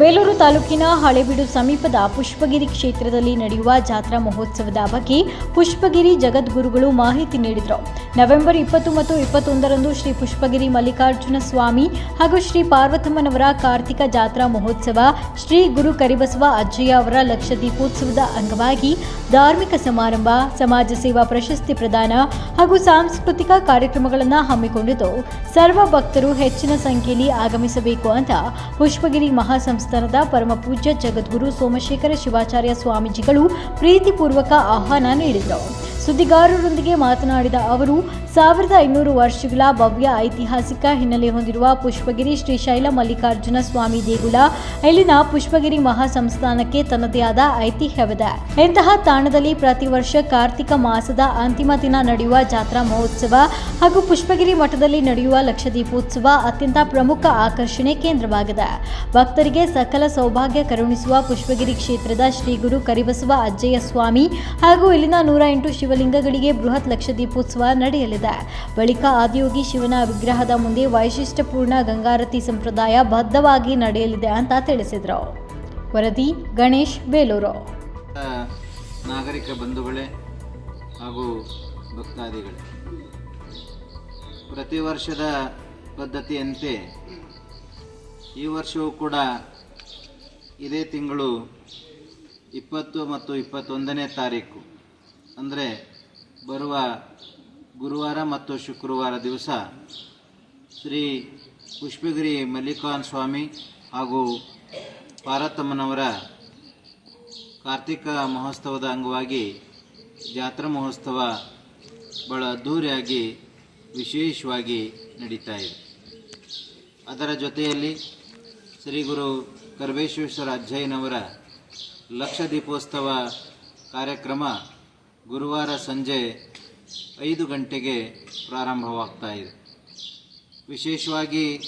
ಬೇಲೂರು ತಾಲೂಕಿನ ಹಳೆಬೀಡು ಸಮೀಪದ ಪುಷ್ಪಗಿರಿ ಕ್ಷೇತ್ರದಲ್ಲಿ ನಡೆಯುವ ಜಾತ್ರಾ ಮಹೋತ್ಸವದ ಬಗ್ಗೆ ಪುಷ್ಪಗಿರಿ ಜಗದ್ಗುರುಗಳು ಮಾಹಿತಿ ನೀಡಿದರು. ನವೆಂಬರ್ ಇಪ್ಪತ್ತು ಮತ್ತು ಇಪ್ಪತ್ತೊಂದರಂದು ಶ್ರೀ ಪುಷ್ಪಗಿರಿ ಮಲ್ಲಿಕಾರ್ಜುನ ಸ್ವಾಮಿ ಹಾಗೂ ಶ್ರೀ ಪಾರ್ವತಮ್ಮನವರ ಕಾರ್ತಿಕ ಜಾತ್ರಾ ಮಹೋತ್ಸವ ಶ್ರೀ ಗುರು ಕರಿಬಸವ ಅಜ್ಜಯ್ಯ ಅವರ ಲಕ್ಷ ದೀಪೋತ್ಸವದ ಅಂಗವಾಗಿ ಧಾರ್ಮಿಕ ಸಮಾರಂಭ, ಸಮಾಜ ಸೇವಾ ಪ್ರಶಸ್ತಿ ಪ್ರದಾನ ಹಾಗೂ ಸಾಂಸ್ಕೃತಿಕ ಕಾರ್ಯಕ್ರಮಗಳನ್ನು ಹಮ್ಮಿಕೊಂಡಿದ್ದು ಸರ್ವ ಭಕ್ತರು ಹೆಚ್ಚಿನ ಸಂಖ್ಯೆಯಲ್ಲಿ ಆಗಮಿಸಬೇಕು ಅಂತ ಪುಷ್ಪಗಿರಿ ಮಹಾಸಂಸ್ಥಾನದ ಪರಮ ಪೂಜ್ಯ ಜಗದ್ಗುರು ಸೋಮಶೇಖರ ಶಿವಾಚಾರ್ಯ ಸ್ವಾಮೀಜಿಗಳು ಪ್ರೀತಿಪೂರ್ವಕ ಆಹ್ವಾನ ನೀಡಿದರು. ಸುದ್ದಿಗಾರರೊಂದಿಗೆ ಮಾತನಾಡಿದ ಅವರು, ಸಾವಿರದ ಐನೂರು ವರ್ಷಗಳ ಭವ್ಯ ಐತಿಹಾಸಿಕ ಹಿನ್ನೆಲೆ ಹೊಂದಿರುವ ಪುಷ್ಪಗಿರಿ ಶ್ರೀಶೈಲ ಮಲ್ಲಿಕಾರ್ಜುನ ಸ್ವಾಮಿ ದೇಗುಲ, ಇಲ್ಲಿನ ಪುಷ್ಪಗಿರಿ ಮಹಾಸಂಸ್ಥಾನಕ್ಕೆ ತನ್ನದೇ ಆದ ಐತಿಹ್ಯವಿದೆ. ಇಂತಹ ತಾಣದಲ್ಲಿ ಪ್ರತಿ ವರ್ಷ ಕಾರ್ತಿಕ ಮಾಸದ ಅಂತಿಮ ದಿನ ನಡೆಯುವ ಜಾತ್ರಾ ಮಹೋತ್ಸವ ಹಾಗೂ ಪುಷ್ಪಗಿರಿ ಮಠದಲ್ಲಿ ನಡೆಯುವ ಲಕ್ಷದೀಪೋತ್ಸವ ಅತ್ಯಂತ ಪ್ರಮುಖ ಆಕರ್ಷಣೆ ಕೇಂದ್ರವಾಗಿದೆ. ಭಕ್ತರಿಗೆ ಸಕಲ ಸೌಭಾಗ್ಯ ಕರುಣಿಸುವ ಪುಷ್ಪಗಿರಿ ಕ್ಷೇತ್ರದ ಶ್ರೀ ಗುರು ಕರಿಬಸವ ಅಜ್ಜಯ್ಯ ಸ್ವಾಮಿ ಹಾಗೂ ಇಲ್ಲಿನ ನೂರ ಎಂಟು ಶಿವಲಿಂಗಗಳಿಗೆ ಬೃಹತ್ ಲಕ್ಷ ದೀಪೋತ್ಸವ ನಡೆಯಲಿದೆ. ಬಳಿಕ ಆದಿಯೋಗಿ ಶಿವನ ವಿಗ್ರಹದ ಮುಂದೆ ವೈಶಿಷ್ಟ್ಯಪೂರ್ಣ ಗಂಗಾರತಿ ಸಂಪ್ರದಾಯ ಬದ್ಧವಾಗಿ ನಡೆಯಲಿದೆ ಅಂತ ತಿಳಿಸಿದರು. ವರದಿ ಗಣೇಶ್ ಬೇಲೂರು. ನಾಗರಿಕ ಬಂಧುಗಳೇ ಹಾಗೂ ಭಕ್ತಾದಿಗಳೇ, ಪ್ರತಿ ವರ್ಷದ ಪದ್ಧತಿಯಂತೆ ಈ ವರ್ಷವೂ ಕೂಡ ಇದೇ ತಿಂಗಳು ಇಪ್ಪತ್ತು ಮತ್ತು ಇಪ್ಪತ್ತೊಂದನೇ ತಾರೀಕು. ಅಂದರೆ ಬರುವ ಗುರುವಾರ ಮತ್ತು ಶುಕ್ರವಾರ ದಿವಸ ಶ್ರೀ ಪುಷ್ಪಗಿರಿ ಮಲ್ಲಿಕಾನ್ ಸ್ವಾಮಿ ಹಾಗೂ ಪಾರತಮ್ಮನವರ ಕಾರ್ತಿಕ ಮಹೋತ್ಸವದ ಅಂಗವಾಗಿ ಜಾತ್ರಾ ಮಹೋತ್ಸವ ಬಹಳ ಅದ್ಧೂರಿಯಾಗಿ ವಿಶೇಷವಾಗಿ ನಡೀತಾ ಇದೆ. ಅದರ ಜೊತೆಯಲ್ಲಿ ಶ್ರೀ ಗುರು ಕರ್ಬೇಶ್ವೇಶ್ವರ ಅಜ್ಜಯ್ಯನವರ ಲಕ್ಷ ದೀಪೋತ್ಸವ ಕಾರ್ಯಕ್ರಮ ಗುರುವಾರ ಸಂಜೆ ಐದು ಗಂಟೆಗೆ ಪ್ರಾರಂಭವಾಗ್ತಾ ಇದೆ. ವಿಶೇಷವಾಗಿ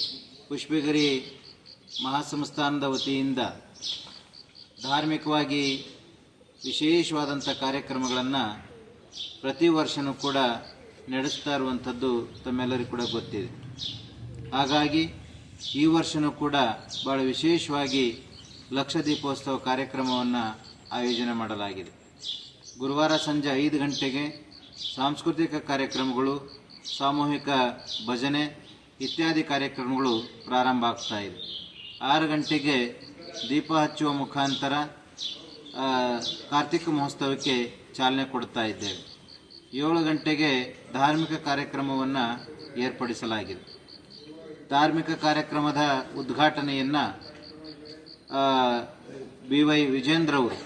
ಪುಷ್ಪಗಿರಿ ಮಹಾಸಂಸ್ಥಾನದ ವತಿಯಿಂದ ಧಾರ್ಮಿಕವಾಗಿ ವಿಶೇಷವಾದಂಥ ಕಾರ್ಯಕ್ರಮಗಳನ್ನು ಪ್ರತಿ ವರ್ಷವೂ ಕೂಡ ನಡೆಸ್ತಾ ಇರುವಂಥದ್ದು ತಮ್ಮೆಲ್ಲರಿಗೂ ಕೂಡ ಗೊತ್ತಿದೆ. ಹಾಗಾಗಿ ಈ ವರ್ಷವೂ ಕೂಡ ಭಾಳ ವಿಶೇಷವಾಗಿ ಲಕ್ಷ ದೀಪೋತ್ಸವ ಕಾರ್ಯಕ್ರಮವನ್ನು ಆಯೋಜನೆ ಮಾಡಲಾಗಿದೆ. ಗುರುವಾರ ಸಂಜೆ ಐದು ಗಂಟೆಗೆ ಸಾಂಸ್ಕೃತಿಕ ಕಾರ್ಯಕ್ರಮಗಳು, ಸಾಮೂಹಿಕ ಭಜನೆ ಇತ್ಯಾದಿ ಕಾರ್ಯಕ್ರಮಗಳು ಪ್ರಾರಂಭ ಆಗ್ತಾ ಇದೆ. ಆರು ಗಂಟೆಗೆ ದೀಪ ಹಚ್ಚುವ ಮುಖಾಂತರ ಕಾರ್ತಿಕ ಮಹೋತ್ಸವಕ್ಕೆ ಚಾಲನೆ ಕೊಡ್ತಾ ಇದ್ದೇವೆ. ಏಳು ಗಂಟೆಗೆ ಧಾರ್ಮಿಕ ಕಾರ್ಯಕ್ರಮವನ್ನು ಏರ್ಪಡಿಸಲಾಗಿದೆ. ಧಾರ್ಮಿಕ ಕಾರ್ಯಕ್ರಮದ ಉದ್ಘಾಟನೆಯನ್ನು ಬಿ ವೈ ವಿಜೇಂದ್ರ ಅವರು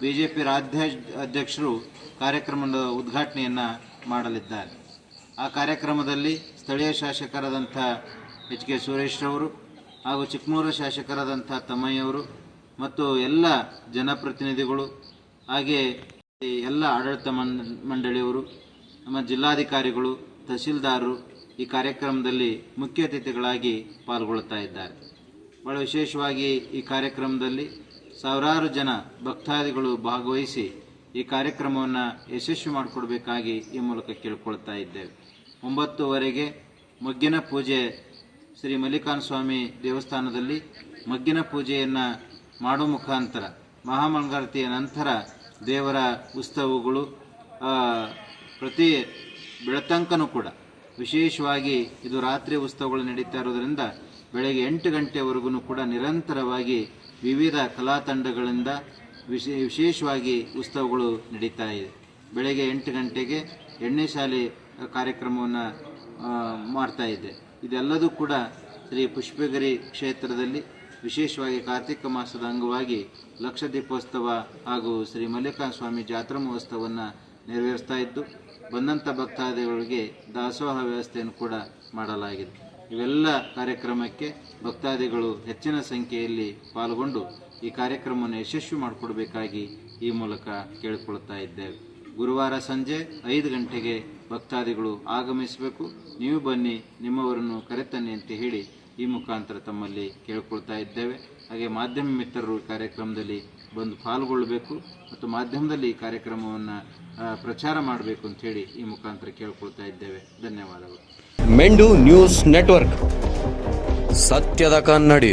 ಬಿ ಜೆ ಪಿ ರಾಜ್ಯ ಅಧ್ಯಕ್ಷರು ಕಾರ್ಯಕ್ರಮದ ಉದ್ಘಾಟನೆಯನ್ನು ಮಾಡಲಿದ್ದಾರೆ. ಆ ಕಾರ್ಯಕ್ರಮದಲ್ಲಿ ಸ್ಥಳೀಯ ಶಾಸಕರಾದಂಥ ಎಚ್ ಕೆ ಸುರೇಶ್ರವರು ಹಾಗೂ ಚಿಕ್ಕಮೂರು ಶಾಸಕರಾದಂಥ ತಮ್ಮಯ್ಯವರು ಮತ್ತು ಎಲ್ಲ ಜನಪ್ರತಿನಿಧಿಗಳು ಹಾಗೆ ಎಲ್ಲ ಆಡಳಿತ ಮಂಡ, ಮಂಡಳಿಯವರು, ನಮ್ಮ ಜಿಲ್ಲಾಧಿಕಾರಿಗಳು, ತಹಸೀಲ್ದಾರರು ಈ ಕಾರ್ಯಕ್ರಮದಲ್ಲಿ ಮುಖ್ಯ ಅತಿಥಿಗಳಾಗಿ ಪಾಲ್ಗೊಳ್ಳುತ್ತಾ ಇದ್ದಾರೆ. ಭಾಳ ವಿಶೇಷವಾಗಿ ಈ ಕಾರ್ಯಕ್ರಮದಲ್ಲಿ ಸಾವಿರಾರು ಜನ ಭಕ್ತಾದಿಗಳು ಭಾಗವಹಿಸಿ ಈ ಕಾರ್ಯಕ್ರಮವನ್ನು ಯಶಸ್ವಿ ಮಾಡಿಕೊಡ್ಬೇಕಾಗಿ ಈ ಮೂಲಕ ಕೇಳ್ಕೊಳ್ತಾ ಇದ್ದೇವೆ. ಒಂಬತ್ತುವರೆಗೆ ಮಗ್ಗಿನ ಪೂಜೆ ಶ್ರೀ ಮಲ್ಲಿಕಾನ್ ಸ್ವಾಮಿ ದೇವಸ್ಥಾನದಲ್ಲಿ ಮಗ್ಗಿನ ಪೂಜೆಯನ್ನು ಮಾಡೋ ಮುಖಾಂತರ ಮಹಾಮಂಗಳಾರತಿಯ ನಂತರ ದೇವರ ಉತ್ಸವಗಳು ಪ್ರತಿ ಬೆಳತಂಕನೂ ಕೂಡ ವಿಶೇಷವಾಗಿ ಇದು ರಾತ್ರಿ ಉತ್ಸವಗಳು ನಡೀತಾ ಇರೋದರಿಂದ ಬೆಳಗ್ಗೆ ಎಂಟು ಗಂಟೆವರೆಗೂ ಕೂಡ ನಿರಂತರವಾಗಿ ವಿವಿಧ ಕಲಾ ತಂಡಗಳಿಂದ ವಿಶೇ, ವಿಶೇಷವಾಗಿ ಉತ್ಸವಗಳು ನಡೀತಾ ಇದೆ. ಬೆಳಗ್ಗೆ ಎಂಟು ಗಂಟೆಗೆ ಎಣ್ಣೆ ಶಾಲೆ ಕಾರ್ಯಕ್ರಮವನ್ನು ಮಾಡ್ತಾ ಇದೆ ಇದೆಲ್ಲದೂ ಕೂಡ ಶ್ರೀ ಪುಷ್ಪಗಿರಿ ಕ್ಷೇತ್ರದಲ್ಲಿ ವಿಶೇಷವಾಗಿ ಕಾರ್ತಿಕ ಮಾಸದ ಅಂಗವಾಗಿ ಲಕ್ಷ ದೀಪೋತ್ಸವ ಹಾಗೂ ಶ್ರೀ ಮಲ್ಲಿಕಾರ್ಜುನ ಸ್ವಾಮಿ ಜಾತ್ರಾ ಮಹೋತ್ಸವವನ್ನು ನೆರವೇರಿಸ್ತಾ ಇದ್ದು ಬಂದಂಥ ಭಕ್ತಾದಿಗಳಿಗೆ ದಾಸೋಹ ವ್ಯವಸ್ಥೆಯನ್ನು ಕೂಡ ಮಾಡಲಾಗಿದೆ. ಇವೆಲ್ಲ ಕಾರ್ಯಕ್ರಮಕ್ಕೆ ಭಕ್ತಾದಿಗಳು ಹೆಚ್ಚಿನ ಸಂಖ್ಯೆಯಲ್ಲಿ ಪಾಲ್ಗೊಂಡು ಈ ಕಾರ್ಯಕ್ರಮವನ್ನು ಯಶಸ್ವಿ ಮಾಡಿಕೊಡಬೇಕಾಗಿ ಈ ಮೂಲಕ ಕೇಳಿಕೊಳ್ತಾ ಇದ್ದೇವೆ. ಗುರುವಾರ ಸಂಜೆ ಐದು ಗಂಟೆಗೆ ಭಕ್ತಾದಿಗಳು ಆಗಮಿಸಬೇಕು. ನೀವು ಬನ್ನಿ, ನಿಮ್ಮವರನ್ನು ಕರೆತನ್ನಿ ಅಂತ ಹೇಳಿ ಈ ಮುಖಾಂತರ ತಮ್ಮಲ್ಲಿ ಕೇಳಿಕೊಳ್ತಾ ಇದ್ದೇವೆ. ಹಾಗೆ ಮಾಧ್ಯಮ ಮಿತ್ರರು ಕಾರ್ಯಕ್ರಮದಲ್ಲಿ ಬಂದು ಪಾಲ್ಗೊಳ್ಳಬೇಕು ಮತ್ತು ಮಾಧ್ಯಮದಲ್ಲಿ ಈ ಕಾರ್ಯಕ್ರಮವನ್ನು ಪ್ರಚಾರ ಮಾಡಬೇಕು ಅಂತ ಹೇಳಿ ಈ ಮುಖಾಂತರ ಕೇಳ್ಕೊಳ್ತಾ ಇದ್ದೇವೆ. ಧನ್ಯವಾದಗಳು. ಮೆಂಡು ನ್ಯೂಸ್ ನೆಟ್ವರ್ಕ್. ಸತ್ಯದ ಕನ್ನಡಿ.